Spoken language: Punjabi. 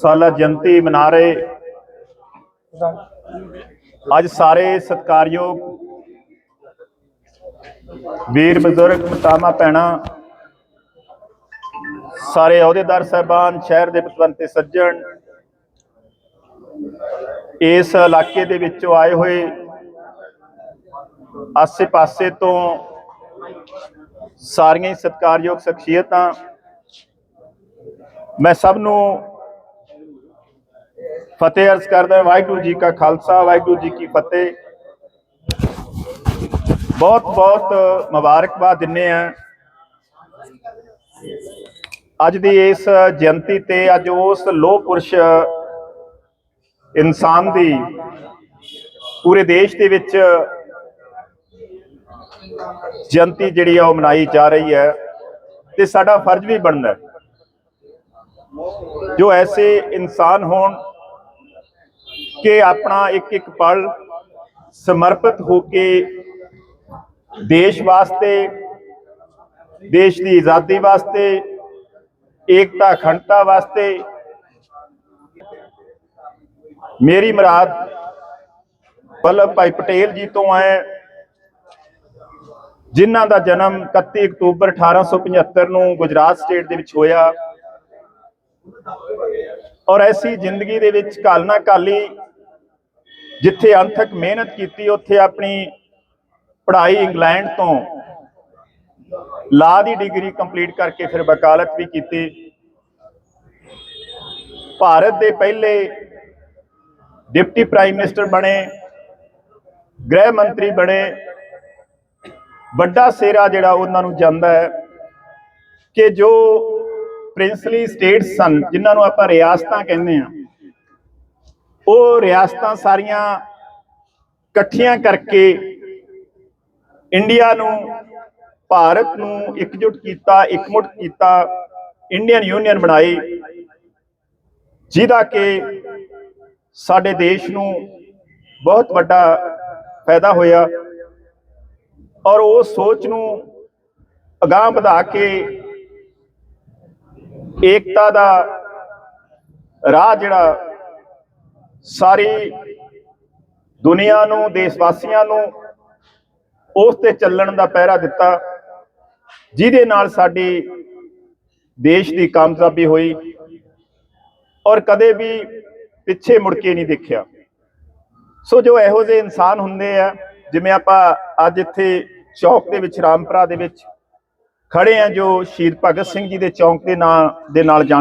ਸਾਲਾ ਜਯੰਤੀ ਮਨਾ ਰਹੇ। ਅੱਜ ਸਾਰੇ ਸਤਿਕਾਰਯੋਗ ਵੀਰ ਬਜ਼ੁਰਗ ਮਤਾਮਾ ਪੈਣਾ ਸਾਰੇ ਅਹੁਦੇਦਾਰ ਸਾਹਿਬਾਨ, ਸ਼ਹਿਰ ਦੇ ਪਤਵੰਤੇ ਸੱਜਣ, ਇਸ ਇਲਾਕੇ ਦੇ ਵਿੱਚੋਂ ਆਏ ਹੋਏ ਆਸੇ-ਪਾਸੇ ਤੋਂ ਸਾਰੀਆਂ ਹੀ ਸਤਿਕਾਰਯੋਗ ਸ਼ਖਸੀਅਤਾਂ, ਮੈਂ ਸਭ ਨੂੰ ਫਤਿਹ ਅਰਜ਼ ਕਰਦਾ ਵਾਹਿਗੁਰੂ ਜੀ ਕਾ ਖਾਲਸਾ, ਵਾਹਿਗੁਰੂ ਜੀ ਕੀ ਫਤਿਹ। ਬਹੁਤ ਬਹੁਤ ਮੁਬਾਰਕਬਾਦ ਦਿੰਨੇ ਆ ਅੱਜ ਦੀ ਇਸ ਜਯੰਤੀ ਤੇ, ਅੱਜ ਉਸ ਲੋਹ ਪੁਰਸ਼ ਇਨਸਾਨ ਦੀ ਪੂਰੇ ਦੇਸ਼ ਦੇ ਵਿੱਚ ਜਯੰਤੀ ਜਿਹੜੀ ਆ, ਉਹ ਮਨਾਈ ਜਾ ਰਹੀ ਹੈ ਤੇ ਸਾਡਾ ਫਰਜ਼ ਵੀ ਬਣਦਾ ਜੋ ਐਸੇ ਇਨਸਾਨ ਹੋਣ ਕਿ ਆਪਣਾ ਇੱਕ ਇੱਕ ਪਲ ਸਮਰਪਿਤ ਹੋ ਕੇ ਦੇਸ਼ ਵਾਸਤੇ, ਦੇਸ਼ ਦੀ ਆਜ਼ਾਦੀ ਵਾਸਤੇ, ਏਕਤਾ, ਅਖੰਡਤਾ ਵਾਸਤੇ ਮੇਰੀ ਮੁਰਾਦ ਵੱਲਭ ਭਾਈ ਪਟੇਲ ਜੀ ਤੋਂ ਹੈ ਜਿਨ੍ਹਾਂ ਦਾ ਜਨਮ 31 ਅਕਤੂਬਰ 1875 ਨੂੰ ਗੁਜਰਾਤ ਸਟੇਟ ਦੇ ਵਿੱਚ ਹੋਇਆ। ਔਰ ਐਸੀ ਜ਼ਿੰਦਗੀ ਦੇ ਵਿੱਚ ਕਾਲਨਾ ਕਾਲੀ ਜਿੱਥੇ ਅੰਥਕ ਮਿਹਨਤ ਕੀਤੀ, ਉੱਥੇ ਆਪਣੀ ਪੜ੍ਹਾਈ ਇੰਗਲੈਂਡ ਤੋਂ ਲਾ ਦੀ ਡਿਗਰੀ ਕੰਪਲੀਟ ਕਰਕੇ ਫਿਰ ਵਕਾਲਤ ਵੀ ਕੀਤੀ। ਭਾਰਤ ਦੇ ਪਹਿਲੇ ਡਿਪਟੀ ਪ੍ਰਾਈਮ ਮਿਨਿਸਟਰ ਬਣੇ, ਗ੍ਰਹਿ ਮੰਤਰੀ ਬਣੇ। ਵੱਡਾ ਸੇਰਾ ਜਿਹੜਾ ਉਹਨਾਂ ਨੂੰ ਜਾਂਦਾ ਹੈ ਕਿ ਜੋ ਪ੍ਰਿੰਸਲੀ ਸਟੇਟਸ ਸਨ, ਜਿਨ੍ਹਾਂ ਨੂੰ ਆਪਾਂ ਰਿਆਸਤਾਂ ਕਹਿੰਦੇ ਆ ਉਹ ਰਿਆਸਤਾਂ ਸਾਰੀਆਂ ਇਕੱਠੀਆਂ ਕਰਕੇ ਇੰਡੀਆ ਨੂੰ, ਭਾਰਤ ਨੂੰ ਇਕਜੁੱਟ ਕੀਤਾ ਇਕਮੁੱਠ ਕੀਤਾ, ਇੰਡੀਅਨ ਯੂਨੀਅਨ ਬਣਾਈ ਜਿਹਦਾ ਕਿ ਸਾਡੇ ਦੇਸ਼ ਨੂੰ ਬਹੁਤ ਵੱਡਾ ਫਾਇਦਾ ਹੋਇਆ ਔਰ ਉਹ ਸੋਚ ਨੂੰ ਅਗਾਹ ਵਧਾ ਕੇ ਏਕਤਾ ਦਾ ਰਾਹ ਜਿਹੜਾ ਸਾਰੀ ਦੁਨੀਆ ਨੂੰ ਦੇਸ਼ ਵਾਸੀਆਂ ਨੂੰ ਉਸ ਤੇ ਚੱਲਣ ਦਾ ਪਹਿਰਾ ਦਿੱਤਾ, ਜਿਹਦੇ ਨਾਲ ਸਾਡੀ ਦੇਸ਼ ਦੀ ਕਾਮਯਾਬੀ ਹੋਈ ਔਰ ਕਦੇ ਵੀ ਪਿੱਛੇ ਮੁੜ ਕੇ ਨਹੀਂ ਦੇਖਿਆ। ਸੋ ਜੋ ਇਹੋ ਜਿਹੇ ਇਨਸਾਨ ਹੁੰਦੇ ਆ, ਜਿਵੇਂ ਆਪਾਂ ਅੱਜ ਇੱਥੇ ਚੌਕ ਦੇ ਵਿੱਚ, ਰਾਮਪੁਰਾ ਦੇ ਵਿੱਚ ਖੜੇ ਆ, ਜੋ ਸ਼ਹੀਦ ਭਗਤ ਸਿੰਘ ਜੀ ਦੇ ਚੌਂਕ ਦੇ ਨਾਂ, ਦੇ ਨਾਲ ਜਾਣ